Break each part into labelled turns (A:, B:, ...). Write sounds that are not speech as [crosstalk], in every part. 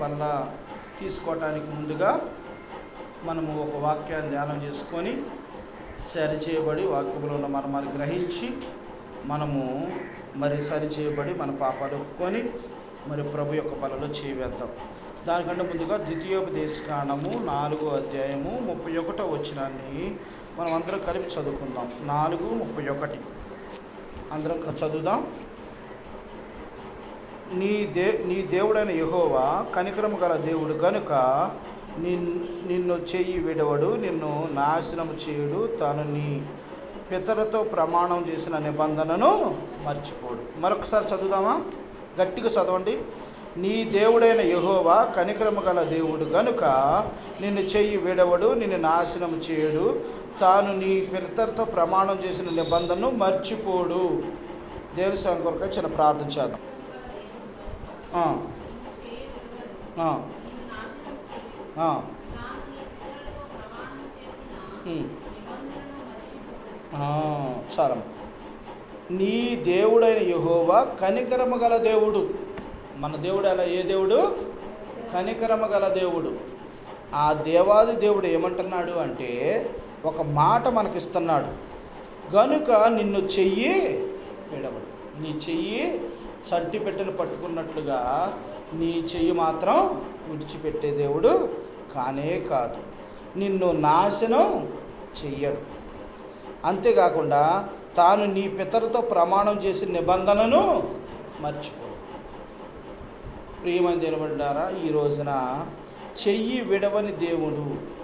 A: వల్ల తీసుకోవటానికి ముందుగా మనము ఒక వాక్యాన్ని ధ్యానం చేసుకొని సరి చేయబడి వాక్యంలో ఉన్న మర్మాలు గ్రహించి మనము మరి సరి చేయబడి మన పాపాలు ఒప్పుకొని మరి ప్రభు యొక్క పనులు చేవేద్దాం. దానికంటే ముందుగా ద్వితీయోపదేశకాండము నాలుగో అధ్యాయము ముప్పై ఒకటో వచ్చినాన్ని మనం అందరం కలిపి చదువుకుందాం. నాలుగు ముప్పై ఒకటి. అందరం చదువుదాం. నీ దే నీ దేవుడైన యహోవా కనికరము గల దేవుడు కనుక నిన్ నిన్ను చెయ్యి విడవడు నిన్ను నాశనం చేయుడు తను నీ పితరతో ప్రమాణం చేసిన నిబంధనను మర్చిపోడు. మరొకసారి చదువుదామా? గట్టిగా చదవండి. నీ దేవుడైన యహోవా కనికరము గల దేవుడు గనుక నిన్ను చెయ్యి విడవడు నిన్ను నాశనం చేయడు తాను నీ పితరతో ప్రమాణం చేసిన నిబంధనను మర్చిపోడు. దేవుని సంఘం చిన్న ప్రార్థన చేద్దాం. చాలమ్మ. నీ దేవుడైన యహోవా కనికరమ గల దేవుడు. మన దేవుడు అలా ఏ దేవుడు? కనికరమ గల దేవుడు. ఆ దేవాది దేవుడు ఏమంటున్నాడు అంటే ఒక మాట మనకిస్తున్నాడు. గనుక నిన్ను చెయ్యి విడవడు. నీ చెయ్యి చంటి పెట్టెను పట్టుకున్నట్లుగా నీ చెయ్యి మాత్రం విడిచిపెట్టే దేవుడు కానే కాదు. నిన్ను నాశనం చెయ్యడు. అంతేకాకుండా తాను నీ పితరుతో ప్రమాణం చేసిన నిబంధనను మర్చిపో ప్రియమైన దేవుడారా ఈ రోజున చెయ్యి విడవని దేవుడు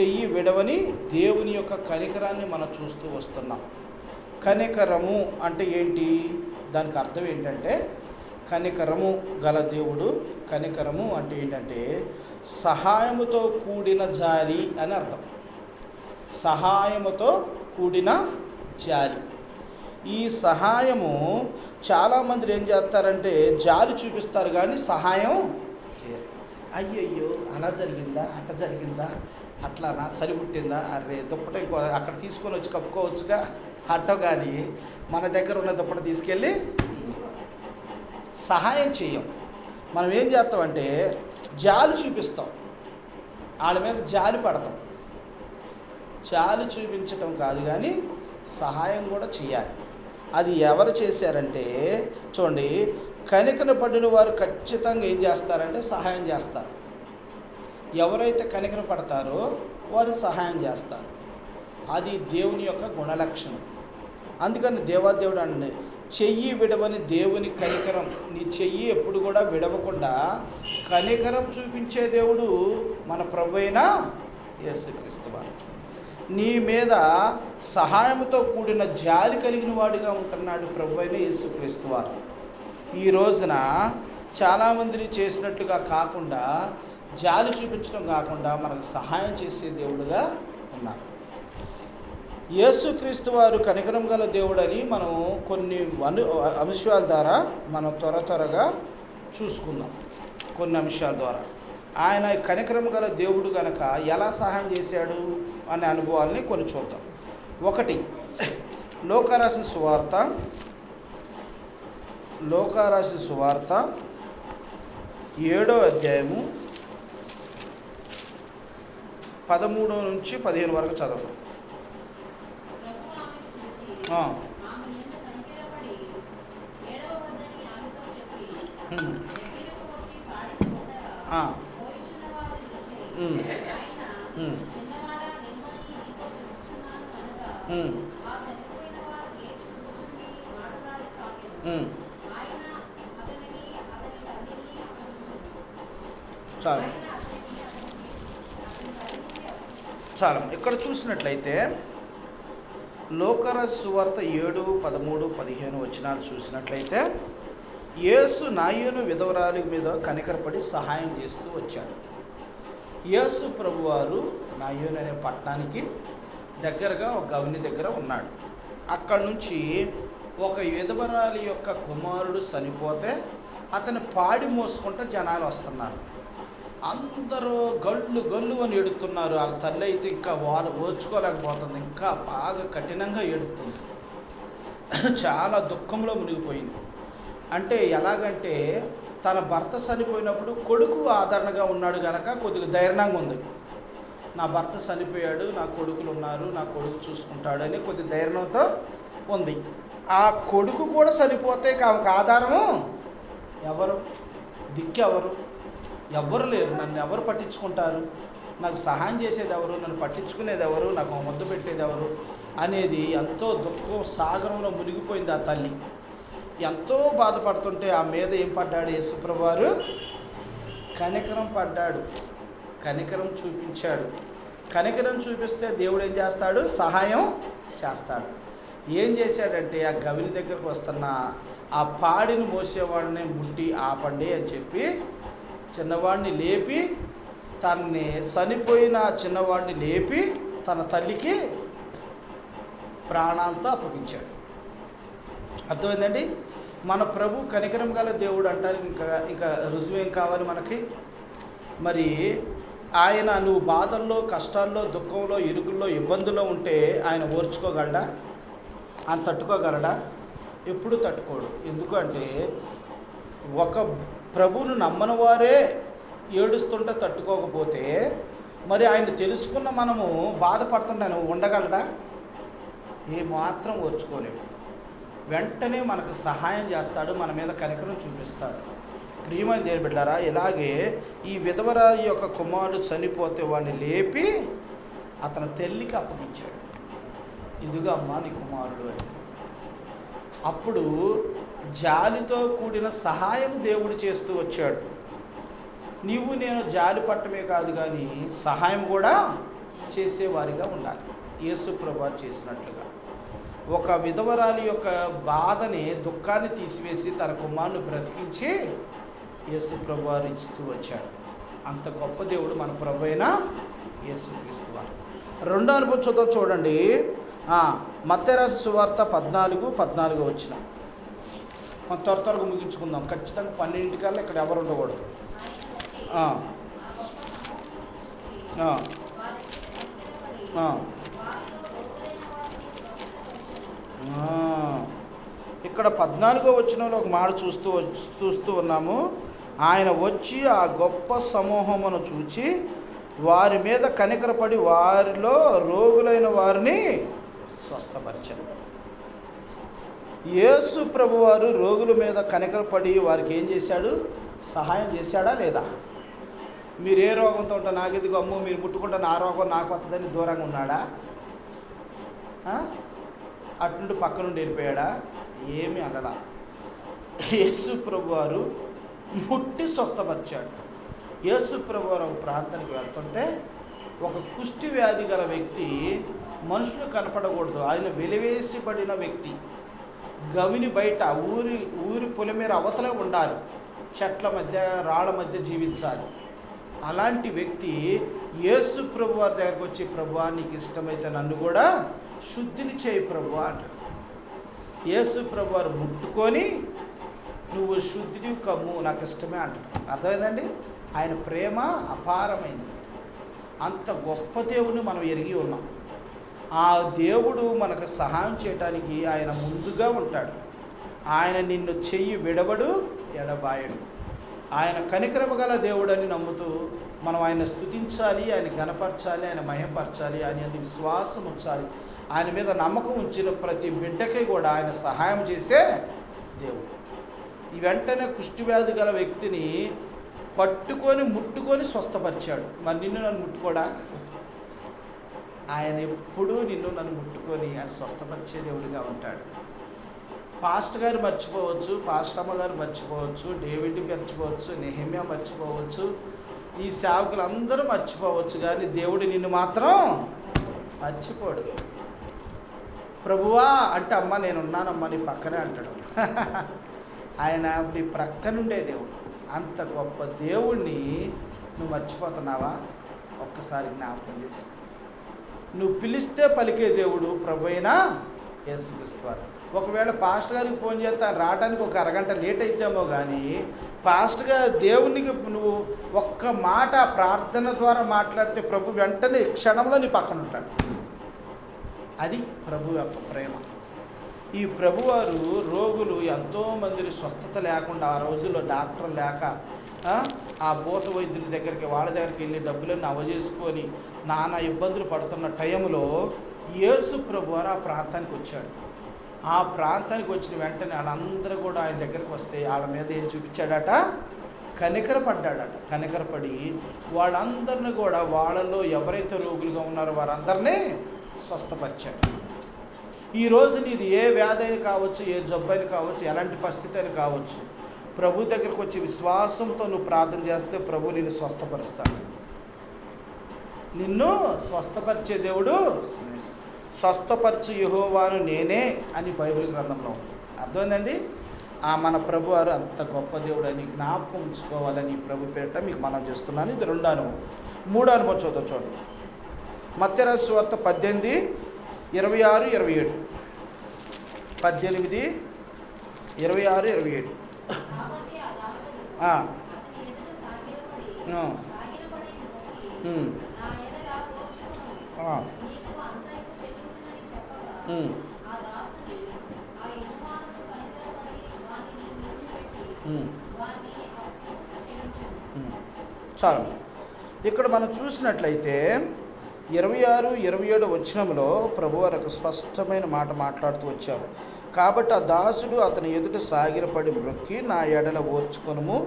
A: చెయ్యి విడవని దేవుని యొక్క కనికరాన్ని మనం చూస్తూ వస్తున్నాం. కనికరము అంటే ఏంటి? దానికి అర్థం ఏంటంటే కనికరము గల దేవుడు కనికరము అంటే ఏంటంటే సహాయముతో కూడిన జాలి అని అర్థం. సహాయముతో కూడిన జాలి. ఈ సహాయము చాలామంది ఏం చేస్తారంటే జాలి చూపిస్తారు కానీ సహాయం చేయరు. అయ్యయ్యో అలా జరిగిందా అట్ట జరిగిందా అట్లానా సరిపుట్టిందా? అరే దుప్పట ఇంకో అక్కడ తీసుకొని వచ్చి కప్పుకోవచ్చుగా. అట్టో కానీ మన దగ్గర ఉన్న దుప్పటి తీసుకెళ్ళి సహాయం చేయం. మనం ఏం చేస్తామంటే జాలి చూపిస్తాం. వాళ్ళ మీద జాలి పడతాం. జాలి చూపించటం కాదు కానీ సహాయం కూడా చేయాలి. అది ఎవరు చేశారంటే చూడండి కనికన పడిన వారు ఖచ్చితంగా ఏం చేస్తారంటే సహాయం చేస్తారు. ఎవరైతే కనికన పడతారో వారు సహాయం చేస్తారు. అది దేవుని యొక్క గుణలక్షణం. అందుకని దేవాదేవుడు అండి చెయ్యి విడవని దేవుని కనికరం నీ చెయ్యి ఎప్పుడు కూడా విడవకుండా కనికరం చూపించే దేవుడు మన ప్రభు అయిన యేసుక్రీస్తు వారు. నీ మీద సహాయంతో కూడిన జాలి కలిగిన వాడిగా ఉంటున్నాడు ప్రభు అయిన యేసుక్రీస్తు వారు. ఈ రోజున చాలామందిని చేసినట్లుగా కాకుండా జాలి చూపించడం కాకుండా మనకు సహాయం చేసే దేవుడుగా యేసుక్రీస్తు వారు కనికరం గల దేవుడని మనం కొన్ని అను అంశాల ద్వారా మనం త్వర త్వరగా చూసుకుందాం. కొన్ని అంశాల ద్వారా. ఆయన కనికరం గల దేవుడు గనక ఎలా సహాయం చేశాడు అనే అనుభవాల్ని కొన్ని చూద్దాం. ఒకటి లోకారాశి సువార్త లోకారాశి సువార్త ఏడో అధ్యాయము పదమూడు నుంచి పదిహేను వరకు చదవండి. చాలు. చాలు. ఇక్కడ చూసినట్లయితే లోకర సువార్త ఏడు పదమూడు పదిహేను వచనాలు చూసినట్లయితే యేసు నాయును విధవరాలి మీద కనికరపడి సహాయం చేస్తూ వచ్చారు. యేసు ప్రభువారు నాయున్ అనే పట్టణానికి దగ్గరగా ఒక గవిని దగ్గర ఉన్నాడు. అక్కడ నుంచి ఒక విధవరాలి యొక్క కుమారుడు చనిపోతే అతని పాడి మోసుకుంటూ జనాలు వస్తున్నారు. అందరూ గళ్ళు గళ్ళు అని ఎడుతున్నారు వాళ్ళ తల్లి అయితే ఇంకా వాళ్ళు ఓర్చుకోలేకపోతుంది. ఇంకా బాగా కఠినంగా ఎడుతుంది [coughs] చాలా దుఃఖంలో మునిగిపోయింది. అంటే ఎలాగంటే తన భర్త చనిపోయినప్పుడు కొడుకు ఆదరణగా ఉన్నాడు కనుక కొద్దిగా ధైర్యంగా ఉంది. నా భర్త చనిపోయాడు నా కొడుకులు ఉన్నారు నా కొడుకు చూసుకుంటాడు అని కొద్ది ధైర్యంతో ఉంది. ఆ కొడుకు కూడా చనిపోతే ఆమెకు ఆధారము ఎవరు? దిక్కెవరు ఎవరు లేరు నన్ను ఎవరు పట్టించుకుంటారు? నాకు సహాయం చేసేది ఎవరు? నన్ను పట్టించుకునేది ఎవరు? నాకు ఒక ముద్దు పెట్టేది ఎవరు? అనేది ఎంతో దుఃఖం సాగరంలో మునిగిపోయింది ఆ తల్లి. ఎంతో బాధపడుతుంటే ఆ మీద ఏం పడ్డాడు యేసుప్రభువారు? కనికరం పడ్డాడు. కనికరం చూపించాడు. కనికరం చూపిస్తే దేవుడు ఏం చేస్తాడు? సహాయం చేస్తాడు. ఏం చేశాడంటే ఆ గవిని దగ్గరకు వస్తున్న ఆ పాడిని మోసేవాడిని ముట్టి ఆపండి అని చెప్పి చిన్నవాడిని లేపి తన్ని చనిపోయిన చిన్నవాడిని లేపి తన తల్లికి ప్రాణాలతో అప్పగించాడు. అర్థమైందండి? మన ప్రభు కనికరం గల దేవుడు అంటానికి ఇంకా ఇంకా రుజువు ఏం కావాలి మనకి? మరి ఆయన నువ్వు బాధల్లో కష్టాల్లో దుఃఖంలో ఇరుకుల్లో ఇబ్బందుల్లో ఉంటే ఆయన ఓర్చుకోగలడా? ఆయన తట్టుకోగలడా? ఎప్పుడు తట్టుకోడు. ఎందుకంటే ఒక ప్రభువును నమ్మని వారే ఏడుస్తుంటే తట్టుకోకపోతే మరి ఆయన తెలుసుకున్న మనము బాధపడుతుంటే ఆయన ఉండగలడా? ఏమాత్రం ఓర్చుకోలేము. వెంటనే మనకు సహాయం చేస్తాడు మన మీద కనికరం చూపిస్తాడు. ప్రియమైన దేని బిడ్డారా ఇలాగే ఈ విధవరాజు యొక్క కుమారుడు చనిపోతే వాడిని లేపి అతని తల్లికి అప్పగించాడు. ఇదిగా అమ్మ నీ కుమారుడు అని. అప్పుడు జాలితో కూడిన సహాయం దేవుడు చేస్తూ వచ్చాడు. నీవు నేను జాలి పట్టమే కాదు కానీ సహాయం కూడా చేసేవారిగా ఉండాలి. యేసు ప్రభు చేసినట్లుగా. ఒక విధవరాలి యొక్క బాధని దుఃఖాన్ని తీసివేసి తన కుమారుని బ్రతికించి యేసు ప్రభువారు ఇస్తూ వచ్చాడు. అంత గొప్ప దేవుడు మన ప్రభు అయిన యేసుక్రీస్తు వారు. రెండో అనుభవం చూద్దాం చూడండి. మత్తెరాజు సువార్త పద్నాలుగు పద్నాలుగు వచ్చిన మనం త్వర త్వరగా ముగించుకుందాం. ఖచ్చితంగా పన్నెండింటికల్లా ఇక్కడ ఎవరు ఉండకూడదు. ఇక్కడ పద్నాలుగో వచ్చినలో ఒక మాట చూస్తూ చూస్తూ ఉన్నాము. ఆయన వచ్చి ఆ గొప్ప సమూహమును చూచి వారి మీద కనికరపడి వారిలో రోగులైన వారిని స్వస్థపరిచారు. యేసు ప్రభువారు రోగుల మీద కనికరపడి వారికి ఏం చేశాడు? సహాయం చేశాడా లేదా? మీరు ఏ రోగంతో ఉంటా నాకు ఇది అమ్ము? మీరు ముట్టుకుంటే నా రోగం నాకు వస్తుందని దూరంగా ఉన్నాడా? అటుండి అటు పక్క నుండి వెళ్ళిపోయాడా? ఏమి అనలా. యేసు ప్రభువారు ముట్టి స్వస్థపరిచాడు. యేసు ప్రభువారు ఒక ప్రాంతానికి వెళ్తుంటే ఒక కుష్టి వ్యాధి గల వ్యక్తి మనుషులు కనపడకూడదు. ఆయన వెలివేసిబడిన వ్యక్తి. గవిని బయట ఊరి ఊరి పొలిమేర అవతలే ఉండాలి. చెట్ల మధ్య రాళ్ళ మధ్య జీవించాలి. అలాంటి వ్యక్తి యేసు ప్రభు వారి దగ్గరకు వచ్చి ప్రభువా నీకు ఇష్టమైతే నన్ను కూడా శుద్ధిని చేయి ప్రభు అంటాడు. యేసు ప్రభు వారు ముట్టుకొని నువ్వు శుద్ధిని కమ్ము నాకు ఇష్టమే అంటాడు. అర్థమైందండి? ఆయన ప్రేమ అపారమైనది. అంత గొప్ప దేవుని మనం ఎరిగి ఉన్నాం. ఆ దేవుడు మనకు సహాయం చేయటానికి ఆయన ముందుగా ఉంటాడు. ఆయన నిన్ను చెయ్యి విడవడు ఎడబాయడు. ఆయన కనికరమ గల దేవుడని నమ్ముతూ మనం ఆయన స్థుతించాలి ఆయన గనపరచాలి ఆయన మహింపరచాలి ఆయన అది విశ్వాసం ఉంచాలి. ఆయన మీద నమ్మకం ఉంచిన ప్రతి బిడ్డకి కూడా ఆయన సహాయం చేసే దేవుడు. ఈ వెంటనే కుష్టివ్యాధి గల వ్యక్తిని పట్టుకొని ముట్టుకొని స్వస్థపరిచాడు. మరి నిన్ను నన్ను ముట్టుకోడా? ఆయన ఎప్పుడూ నిన్ను నన్ను ముట్టుకొని ఆయన స్వస్థపరిచే దేవుడిగా ఉంటాడు. పాస్టర్ గారు మర్చిపోవచ్చు పాస్టమ్మ గారు మర్చిపోవచ్చు డేవిడ్ మర్చిపోవచ్చు నెహిమ్యా మర్చిపోవచ్చు ఈ సేవకులు అందరూ మర్చిపోవచ్చు కానీ దేవుడు నిన్ను మాత్రం మర్చిపోడు. ప్రభువా అంటే అమ్మ నేను ఉన్నానమ్మా నీ పక్కనే అంటాడు. [laughs] ఆయన నీ ప్రక్కనుండే దేవుడు. అంత గొప్ప దేవుణ్ణి నువ్వు మర్చిపోతున్నావా? ఒక్కసారి జ్ఞాపకం చేసి నువ్వు పిలిస్తే పలికే దేవుడు ప్రభు అయినా యేసుక్రీస్తు ఒకవేళ పాస్ట్ గారికి ఫోన్ చేస్తే రావడానికి ఒక అరగంట లేట్ అయితేమో కానీ పాస్టర్ గారు దేవునికి నువ్వు ఒక్క మాట ప్రార్థన ద్వారా మాట్లాడితే ప్రభు వెంటనే క్షణంలో నీ పక్కన ఉంటాడు. అది ప్రభు యొక్క ప్రేమ. ఈ ప్రభువారు రోగులు ఎంతోమందిని స్వస్థత లేకుండా ఆ రోజుల్లో డాక్టర్ లేక ఆ, భూత వైద్యుల దగ్గరికి వాళ్ళ దగ్గరికి వెళ్ళి డబ్బులన్నీ అవజేసుకొని నానా ఇబ్బందులు పడుతున్న టైంలో యేసు ప్రభు ఆ ప్రాంతానికి వచ్చాడు. ఆ ప్రాంతానికి వచ్చిన వెంటనే వాళ్ళందరూ కూడా ఆయన దగ్గరికి వస్తే వాళ్ళ మీద ఏం చూపించాడట? కనికరపడ్డాడట కనికరపడి వాళ్ళందరిని కూడా వాళ్ళలో ఎవరైతే రోగులుగా ఉన్నారో వారందరినీ స్వస్థపరిచాడు. ఈ రోజు నీది ఏ వ్యాధి అయినా కావచ్చు ఏ జబ్బు అయినా కావచ్చు ఎలాంటి పరిస్థితి అయినా కావచ్చు ప్రభు దగ్గరికి వచ్చి విశ్వాసంతో నువ్వు ప్రార్థన చేస్తే ప్రభు నిన్ను స్వస్థపరుస్తాడు. నిన్ను స్వస్థపరిచే దేవుడు స్వస్థపరచు యహోవాను నేనే అని బైబిల్ గ్రంథంలో ఉంది. అర్థమైందండి? ఆ మన ప్రభు వారు అంత గొప్ప దేవుడు అని జ్ఞాపకం ఉంచుకోవాలని ఈ ప్రభు పేరిట మీకు మనం చేస్తున్నాను. ఇది రెండు అనుభవం. మూడు అనుభవం చూద్దాం చూడండి. మత్స్యరాశి వార్త పద్దెనిమిది ఇరవై ఆరు ఇరవై ఏడు. పద్దెనిమిది ఇరవై ఆరు ఇరవై ఏడు. చాలు. ఇక్కడ మనం చూసినట్లయితే ఇరవై ఆరు ఇరవై ఏడు వచనంలో ప్రభువారు ఒక స్పష్టమైన మాట మాట్లాడుతూ వచ్చారు. కాబట్టి ఆ దాసుడు అతని ఎదుట సాగిరపడి మ్రొక్కి నా ఎడల ఓర్చుకొనుము.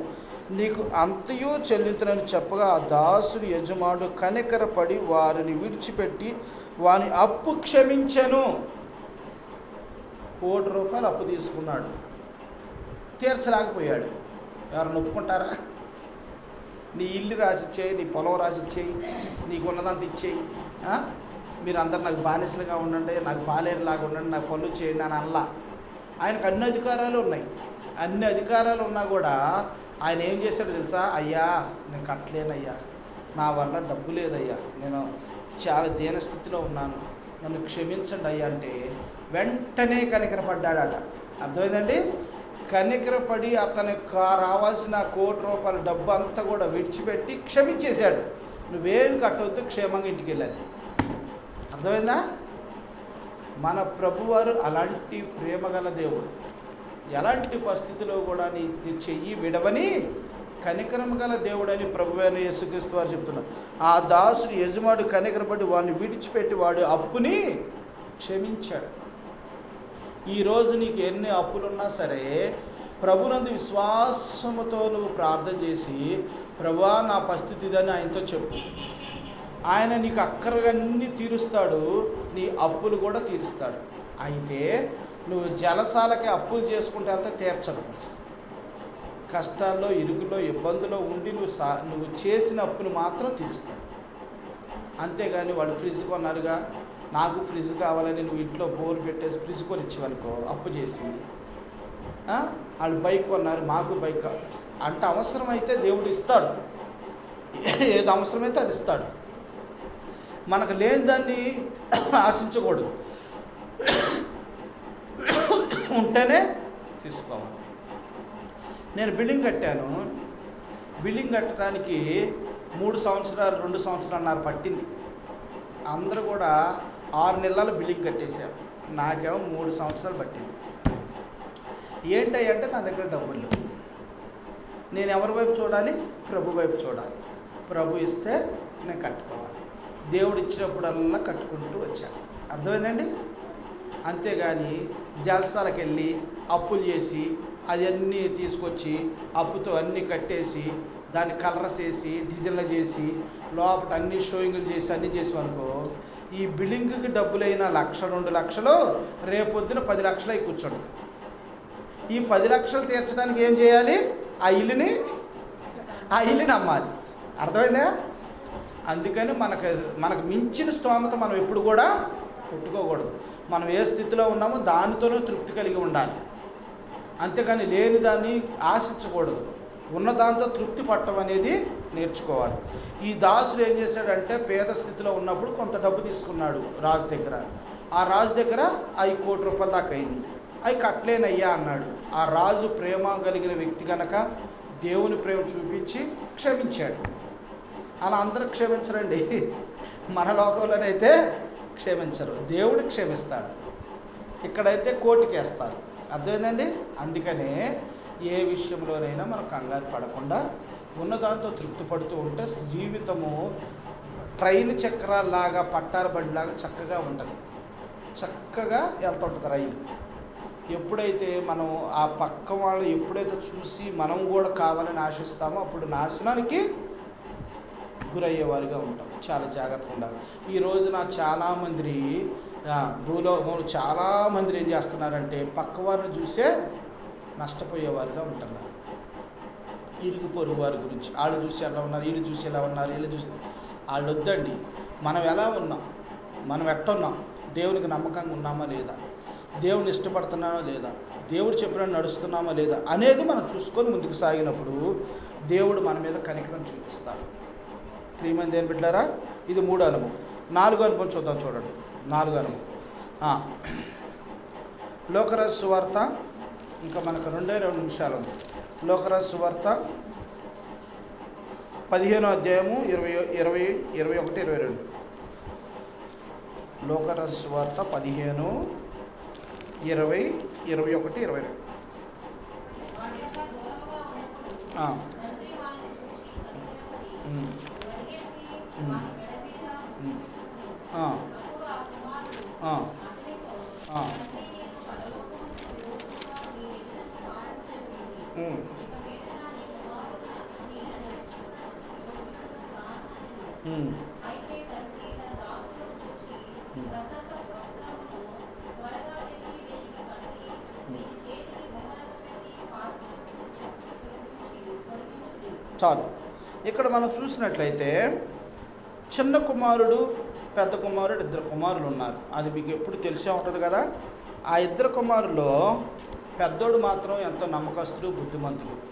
A: నీకు అంతయు చెల్లించనని చెప్పగా ఆ దాసుడు యజమానుడు కనికరపడి వారిని విడిచిపెట్టి వాని అప్పు క్షమించను. కోటి రూపాయలు అప్పు తీసుకున్నాడు. తీర్చలేకపోయాడు. ఎవరైనా ఒప్పుకుంటారా? నీ ఇల్లు రాసిచ్చేయి నీ పొలం రాసిచ్చేయి నీకు ఉన్నదంతా ఇచ్చేయి. మీరు అందరు నాకు బానిసలుగా ఉండండి నాకు పాలేరులాగా ఉండండి నాకు పనులు చేయండి అని అల్లా ఆయనకు అన్ని అధికారాలు ఉన్నాయి. అన్ని అధికారాలు ఉన్నా కూడా ఆయన ఏం చేశాడో తెలుసా? అయ్యా నేను కట్టలేనయ్యా. నా వల్ల డబ్బు లేదయ్యా. నేను చాలా దీనస్థితిలో ఉన్నాను. నన్ను క్షమించండి అయ్యా అంటే వెంటనే కనికరపడ్డాడట. అర్థమైందండి? కనికరపడి అతనికి రావాల్సిన కోటి రూపాయల డబ్బు అంతా కూడా విడిచిపెట్టి క్షమించేశాడు. నువ్వేం కట్టవద్దు క్షేమంగా ఇంటికి వెళ్ళాలి. అర్థమైందా? మన ప్రభువారు అలాంటి ప్రేమగల దేవుడు. ఎలాంటి పరిస్థితిలో కూడా నీ చెయ్యి విడవని కనికరం గల దేవుడని ప్రభువైన యేసుక్రీస్తు వారు చెప్తున్నారు. ఆ దాసుడు యజమాడు కనికరపడి వాడిని విడిచిపెట్టి వాడు అప్పుని క్షమించాడు. ఈరోజు నీకు ఎన్ని అప్పులున్నా సరే ప్రభునందు విశ్వాసముతో నువ్వు ప్రార్థన చేసి ప్రభువా నా పరిస్థితి ఇదని ఆయనతో చెప్పు. ఆయన నీకు అక్కరగన్నీ తీరుస్తాడు నీ అప్పులు కూడా తీరుస్తాడు. అయితే నువ్వు జలసాలకి అప్పులు చేసుకుంటే వెళ్తే తీర్చడం కష్టాల్లో ఇరుకులో ఇబ్బందులో ఉండి నువ్వు సా నువ్వు చేసిన అప్పును మాత్రం తీరుస్తాడు. అంతేగాని వాళ్ళు ఫ్రిడ్జ్ కొన్నారుగా నాకు ఫ్రిడ్జ్ కావాలని నువ్వు ఇంట్లో బోర్ పెట్టేసి ఫ్రిడ్జ్ కొని ఇచ్చేవనుకో అప్పు చేసి వాళ్ళు బైక్ కొన్నారు మాకు బైక్ అంటే అవసరమైతే దేవుడు ఇస్తాడు. ఏది అవసరమైతే అది ఇస్తాడు. మనకు లేని దాన్ని ఆశించకూడదు. ఉంటేనే తీసుకోవాలి. నేను బిల్డింగ్ కట్టాను. బిల్డింగ్ కట్టడానికి మూడు సంవత్సరాలు రెండు సంవత్సరాలన్నర పట్టింది. అందరూ కూడా ఆరు నెలలు బిల్డింగ్ కట్టేశారు. నాకేమో మూడు సంవత్సరాలు పట్టింది. ఏంటంటే నా దగ్గర డబ్బులు లేవు. నేను ఎవరి వైపు చూడాలి? ప్రభు వైపు చూడాలి. ప్రభు ఇస్తే నేను కట్టుకోవాలి. దేవుడు ఇచ్చినప్పుడల్లా కట్టుకుంటూ వచ్చాను. అర్థమైందండి? అంతేగాని జలసాలకు వెళ్ళి అప్పులు చేసి అవన్నీ తీసుకొచ్చి అప్పుతో అన్నీ కట్టేసి దాన్ని కలర్స్ వేసి డిజైన్లు చేసి లోపల అన్ని షోయింగ్లు చేసి అన్నీ చేసి అనుకో ఈ బిల్డింగ్కి డబ్బులైన లక్ష రెండు లక్షలు రేపొద్దున పది లక్షలు అయి కూర్చుంటుంది. ఈ పది లక్షలు తీర్చడానికి ఏం చేయాలి? ఆ ఇల్లుని ఆ ఇల్లుని అమ్మాలి. అర్థమైందా? అందుకని మనకు మనకు మించిన స్తోమత మనం ఎప్పుడు కూడా పెట్టుకోకూడదు. మనం ఏ స్థితిలో ఉన్నామో దానితోనే తృప్తి కలిగి ఉండాలి. అంతేకాని లేని దాన్ని ఆశించకూడదు. ఉన్న దాంతో తృప్తి పట్టడం అనేది నేర్చుకోవాలి. ఈ దాసుడు ఏం చేశాడంటే పేద స్థితిలో ఉన్నప్పుడు కొంత డబ్బు తీసుకున్నాడు రాజు దగ్గర. ఆ రాజు దగ్గర ఐదు కోటి రూపాయల దాకా అయింది. అవి కట్టలేనయ్యా అన్నాడు. ఆ రాజు ప్రేమ కలిగిన వ్యక్తి కనుక దేవుని ప్రేమ చూపించి క్షమించాడు. అలా అందరూ క్షమించరండి. మన లోకంలోనైతే క్షమించరు. దేవుడు క్షమిస్తాడు. ఇక్కడైతే కోటికేస్తారు అర్థమైందండి? అందుకనే ఏ విషయంలోనైనా మనం కంగారు పడకుండా ఉన్నదాంతో తృప్తి పడుతూ ఉంటే జీవితము ట్రైన్ చక్రాల్లాగా పట్టార బండిలాగా చక్కగా ఉంటుంది. చక్కగా వెళ్తుంటుంది రైలు. ఎప్పుడైతే మనం ఆ పక్క వాళ్ళు ఎప్పుడైతే చూసి మనం కూడా కావాలని ఆశిస్తామో అప్పుడు నాశనానికి గురయ్యేవారుగా ఉంటాం చాలా జాగ్రత్తగా ఉండాలి. ఈ రోజున చాలామంది భూలోకంలో చాలామంది ఏం చేస్తున్నారంటే పక్క వారిని చూసే నష్టపోయేవారుగా ఉంటున్నారు. ఇరుగు పొరుగు వారి గురించి. వాళ్ళు చూసి ఎలా ఉన్నారు వీళ్ళు చూసి ఎలా ఉన్నారు వీళ్ళు చూసి వాళ్ళు వద్దండి. మనం ఎలా ఉన్నాం? మనం ఎట్టున్నాం? దేవునికి నమ్మకంగా ఉన్నామా లేదా? దేవుని ఇష్టపడుతున్నామా లేదా? దేవుడు చెప్పిన నడుస్తున్నామా లేదా? అనేది మనం చూసుకొని ముందుకు సాగినప్పుడు దేవుడు మన మీద కనికరం చూపిస్తాడు. ప్రియమంది ఏం పెట్టారా? ఇది మూడు అనుభవం. నాలుగో అనుభవం చూద్దాం చూడండి. నాలుగో అనుభవం. లోకరాజు సువార్త ఇంకా మనకు రెండే రెండు నిమిషాలు ఉంది. లోకరాజు సువార్త పదిహేనో అధ్యాయము ఇరవై ఇరవై ఇరవై ఒకటి ఇరవై రెండు. లోకరాజు సువార్త పదిహేను ఇరవై ఇరవై ఒకటి ఇరవై రెండు. ఆ, చాలు. ఇక్కడ మనం చూసినట్లయితే చిన్న కుమారుడు పెద్ద కుమారుడు ఇద్దరు కుమారులు ఉన్నారు. అది మీకు ఎప్పుడు తెలిసే ఉంటుంది కదా? ఆ ఇద్దరు కుమారులో పెద్దోడు మాత్రం ఎంతో నమ్మకస్తుడు బుద్ధిమంతుడు.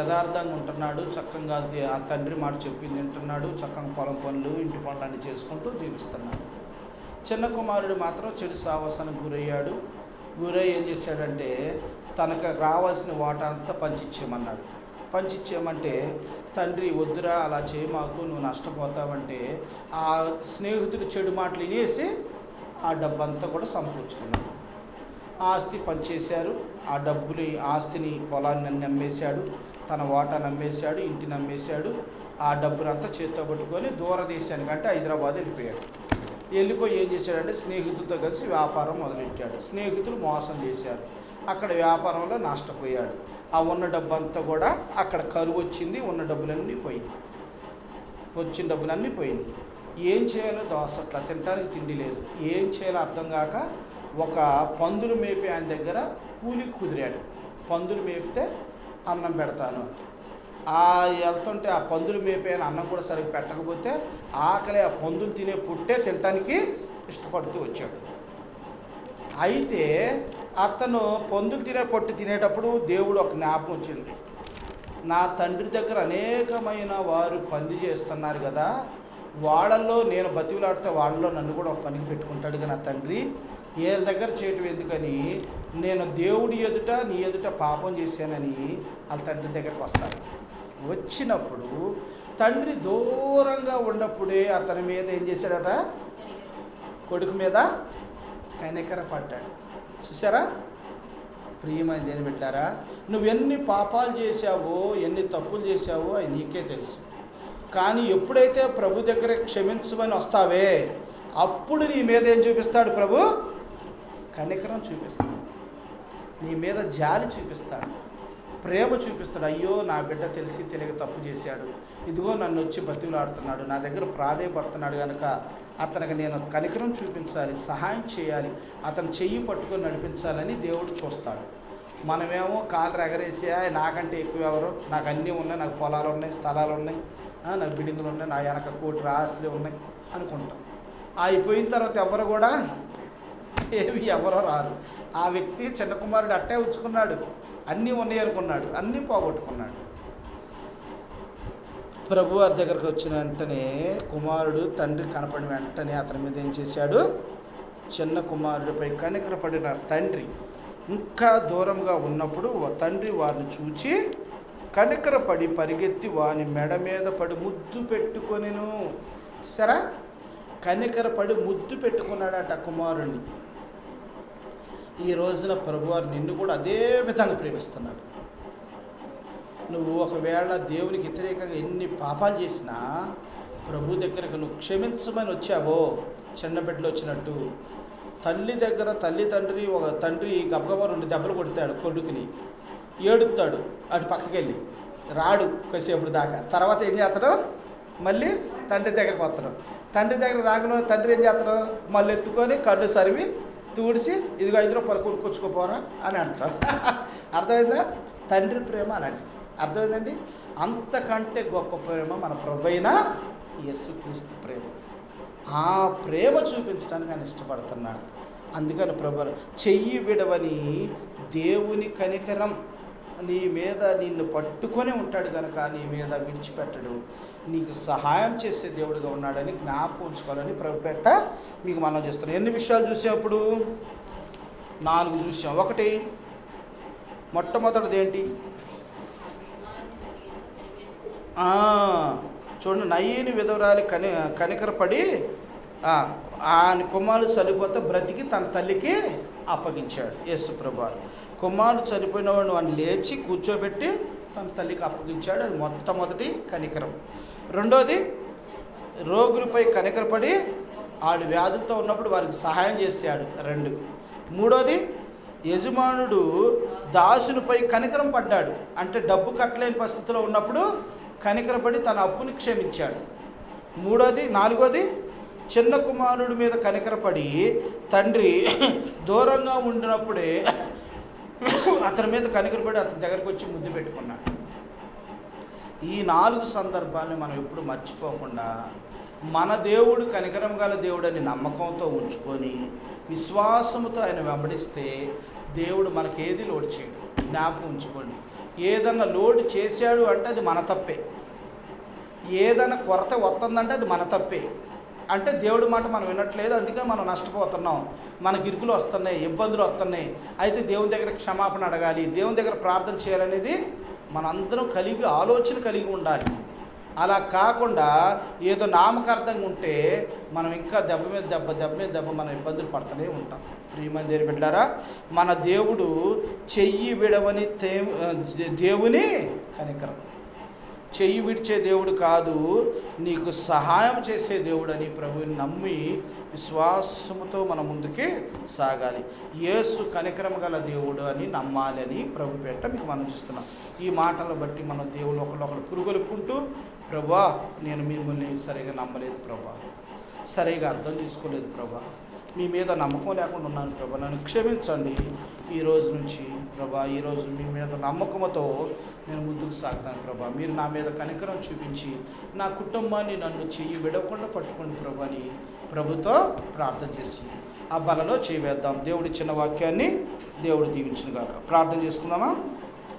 A: యథార్థంగా ఉంటున్నాడు చక్కగా ఆ తండ్రి మాట చెప్పింది వింటున్నాడు చక్కగా పొలం పనులు ఇంటి పనులన్నీ చేసుకుంటూ జీవిస్తున్నాడు. చిన్న కుమారుడు మాత్రం చెడు సావసానికి గురయ్యాడు. గురై ఏం చేశాడంటే తనకు రావాల్సిన వాటా అంతా పంచిచ్చేయమన్నాడు. పంచిచ్చేయమంటే తండ్రి వద్దురా అలా చేయమాకు నువ్వు నష్టపోతావంటే ఆ స్నేహితుడు చెడు మాటలు వినేసి ఆ డబ్బంతా కూడా సమకూర్చుకున్నాడు. ఆస్తి పనిచేశారు ఆ డబ్బులు ఆస్తిని పొలాన్ని నమ్మేశాడు. తన వాటా నమ్మేశాడు ఇంటిని నమ్మేశాడు. ఆ డబ్బునంతా చేత్తో పట్టుకొని దూరదేశానికి అంటే హైదరాబాద్ వెళ్ళిపోయాడు. వెళ్ళిపోయి ఏం చేశాడంటే స్నేహితులతో కలిసి వ్యాపారం మొదలెట్టాడు. స్నేహితులు మోసం చేశారు. అక్కడ వ్యాపారంలో నష్టపోయాడు. ఆ ఉన్న డబ్బు అంతా కూడా అక్కడ కరువు వచ్చింది ఉన్న డబ్బులన్నీ పోయినాయి. వచ్చిన డబ్బులన్నీ పోయినాయి. ఏం చేయాలో దోశ అట్లా తినడానికి తిండి లేదు. ఏం చేయాలో అర్థం కాక ఒక పందులు మేపి ఆయన దగ్గర కూలికి కుదిరాడు. పందులు మేపితే అన్నం పెడతాను అంటే ఆ వెళ్తుంటే ఆ పందులు మేపే అన్నం కూడా సరిగ్గా పెట్టకపోతే ఆకలి ఆ పందులు తినే పుట్టే తినటానికి ఇష్టపడుతూ వచ్చాడు. అయితే అతను పందులు తినే పొట్టు తినేటప్పుడు దేవుడు ఒక జ్ఞాపకం వచ్చింది. నా తండ్రి దగ్గర అనేకమైన వారు పని చేస్తున్నారు కదా వాళ్ళల్లో నేను బతివులాడితే వాళ్ళలో నన్ను కూడా ఒక పనికి పెట్టుకుంటాడు కదా నా తండ్రి. వీళ్ళ దగ్గర చేయటం ఎందుకని నేను దేవుడి ఎదుట నీ ఎదుట పాపం చేశానని వాళ్ళ తండ్రి దగ్గరకు వస్తాను వచ్చినప్పుడు తండ్రి దూరంగా ఉన్నప్పుడే అతని మీద ఏం చేశాడట? కొడుకు మీద కనికర పడ్డాడు. చూసారా ప్రియమైన దేని పెట్టారా నువ్వు ఎన్ని పాపాలు చేశావో ఎన్ని తప్పులు చేశావో అవి నీకే తెలుసు. కానీ ఎప్పుడైతే ప్రభు దగ్గర క్షమించమని వస్తావే అప్పుడు నీ మీద ఏం చూపిస్తాడు ప్రభు? కనికరం చూపిస్తాడు. నీ మీద జాలి చూపిస్తాడు. ప్రేమ చూపిస్తాడు. అయ్యో నా బిడ్డ తెలిసి తెలియక తప్పు చేశాడు. ఇదిగో నన్ను వచ్చి బతిలాడుతున్నాడు నా దగ్గర ప్రాధేయపడుతున్నాడు కనుక అతనికి నేను కనికరం చూపించాలి సహాయం చేయాలి అతను చెయ్యి పట్టుకొని నడిపించాలని దేవుడు చూస్తాడు. మనమేమో కాలు ఎగరేసి నాకంటే ఎక్కువ ఎవరు? నాకు అన్నీ ఉన్నాయి నాకు పొలాలు ఉన్నాయి స్థలాలు ఉన్నాయి నాకు బిల్డింగులు ఉన్నాయి నా వెనక కోటి ఆస్తులు ఉన్నాయి అనుకుంటాం. అయిపోయిన తర్వాత ఎవరు కూడా ఏమి ఎవరో రారు. ఆ వ్యక్తి చిన్న కుమారుడు అట్టే ఉంచుకున్నాడు. అన్నీ ఉన్నాయి అనుకున్నాడు అన్నీ పోగొట్టుకున్నాడు. ప్రభు వారి దగ్గరకు వచ్చిన వెంటనే కుమారుడు తండ్రి కనపడిన వెంటనే అతని మీద ఏం చేశాడు? చిన్న కుమారుడిపై కనికరపడిన తండ్రి ఇంకా దూరంగా ఉన్నప్పుడు తండ్రి వారిని చూచి కనికరపడి పరిగెత్తి వాని మెడ మీద పడి ముద్దు పెట్టుకొనిను. సరా కనికరపడి ముద్దు పెట్టుకున్నాడట కుమారుణ్ణి. ఈ రోజున ప్రభువారు నిన్ను కూడా అదే విధంగా ప్రేమిస్తున్నాడు. నువ్వు ఒకవేళ దేవునికి వ్యతిరేకంగా ఎన్ని పాపాలు చేసినా ప్రభు దగ్గరకు నువ్వు క్షమించమని వచ్చావో చిన్నబిడ్డలు వచ్చినట్టు తల్లి దగ్గర తల్లి తండ్రి ఒక తండ్రి గబగబా రెండు దెబ్బలు కొడతాడు కొడుకుని ఏడుతాడు అటు పక్కకి వెళ్ళి రాడు కొసేపుడు దాకా తర్వాత ఏం చేస్తాడు? మళ్ళీ తండ్రి దగ్గరకు వస్తాడు. తండ్రి దగ్గర రాకుండా తండ్రి ఏం చేస్తాడు? మళ్ళీ ఎత్తుకొని కళ్ళు సరివి తూడిచి ఇదిగో ఐదు రూపాయలు కొనుక్కొచ్చుకోపోరా అని అంటారు. [laughs] అర్థమైందా? తండ్రి ప్రేమ అలాంటిది అర్థమైందండి? అంతకంటే గొప్ప ప్రేమ మన ప్రభైన యేసుక్రీస్తు ప్రేమ. ఆ ప్రేమ చూపించడానికి ఆయన ఇష్టపడుతున్నాడు. అందుకని ప్రభు చెయ్యి విడవని దేవుని కనికరం నీ మీద నిన్ను పట్టుకొని ఉంటాడు కనుక నీ మీద విడిచిపెట్టడు. నీకు సహాయం చేసే దేవుడుగా ఉన్నాడని జ్ఞాపకం ఉంచుకోవాలని ప్రభుపేట మీకు మనం చేస్తున్నాం. ఎన్ని విషయాలు చూసాం నాలుగు చూసాం. ఒకటి మొట్టమొదటిది ఏంటి? చూడండి నయ్యని విధవరాలి కని కనికరపడి ఆయన కుమారుడు చనిపోతే బ్రతికి తన తల్లికి అప్పగించాడు యేసు ప్రభు కుమారుడు చనిపోయిన వాడిని వాడిని లేచి కూర్చోబెట్టి తన తల్లికి అప్పగించాడు. అది మొట్టమొదటి కనికరం. రెండోది రోగులపై కనికరపడి ఆడు వ్యాధులతో ఉన్నప్పుడు వారికి సహాయం చేస్తాడు. రెండు. మూడోది యజమానుడు దాసునిపై కనికరం పడ్డాడు. అంటే డబ్బు కట్టలేని పరిస్థితిలో ఉన్నప్పుడు కనికరపడి తన అప్పుని క్షమించాడు. మూడోది నాలుగోది చిన్న కుమారుడి మీద కనికరపడి తండ్రి [coughs] దూరంగా ఉండినప్పుడే అతని మీద కనికరపడి అతని దగ్గరికి వచ్చి ముద్దు పెట్టుకున్నాడు. ఈ నాలుగు సందర్భాలను మనం ఎప్పుడు మర్చిపోకుండా మన దేవుడు కనికరం గల దేవుడని నమ్మకంతో ఉంచుకొని విశ్వాసముతో ఆయన వెంబడిస్తే దేవుడు మనకి ఏది లోడ్ చేయడు. జ్ఞాపకం ఉంచుకోండి. ఏదన్నా లోడ్ చేశాడు అంటే అది మన తప్పే. ఏదైనా కొరత వస్తుందంటే అది మన తప్పే. అంటే దేవుడి మాట మనం వినట్లేదు అందుకే మనం నష్టపోతున్నాం. మనకి ఇరుకులు వస్తున్నాయి ఇబ్బందులు వస్తున్నాయి. అయితే దేవుని దగ్గర క్షమాపణ అడగాలి. దేవుని దగ్గర ప్రార్థన చేయాలనేది మనందరం కలిగి ఆలోచన కలిగి ఉండాలి. అలా కాకుండా ఏదో నామకార్థంగా ఉంటే మనం ఇంకా దెబ్బ మీద దెబ్బ దెబ్బ మీద దెబ్బ మనం ఇబ్బందులు పడుతూనే ఉంటాం. ప్రియమందిరి బిడ్డారా మన దేవుడు చెయ్యి విడవని తే- దేవుని కనికరం. చెయ్యి విడిచే దేవుడు కాదు నీకు సహాయం చేసే దేవుడు అని ప్రభుని నమ్మి విశ్వాసముతో మన ముందుకే సాగాలి. యేసు కనికరం గల దేవుడు అని నమ్మాలి అని ప్రభు పేట మీకు మనం చూస్తున్నాం. ఈ మాటలను బట్టి మనం దేవుడు ఒకళ్ళొకరు పురుగొలుపుకుంటూ ప్రభా నేను మిమ్మల్ని సరిగా నమ్మలేదు ప్రభా. సరిగా అర్థం చేసుకోలేదు ప్రభా. మీ మీద నమ్మకం లేకుండా ఉన్నాను ప్రభా. నన్ను క్షమించండి. ఈ రోజు నుంచి ప్రభా ఈరోజు మీ మీద నమ్మకంతో నేను ముందుకు సాగుతాను ప్రభా. మీరు నా మీద కనికరం చూపించి నా కుటుంబాన్ని నన్ను చెయ్యి విడవకుండా పట్టుకోండి ప్రభా అని ప్రభుతో ప్రార్థన చేసి ఆ బలలో చేయవేద్దాం దేవుడి చిన్న వాక్యాన్ని దేవుడు దీవించుగాక ప్రార్థన చేసుకుందామా?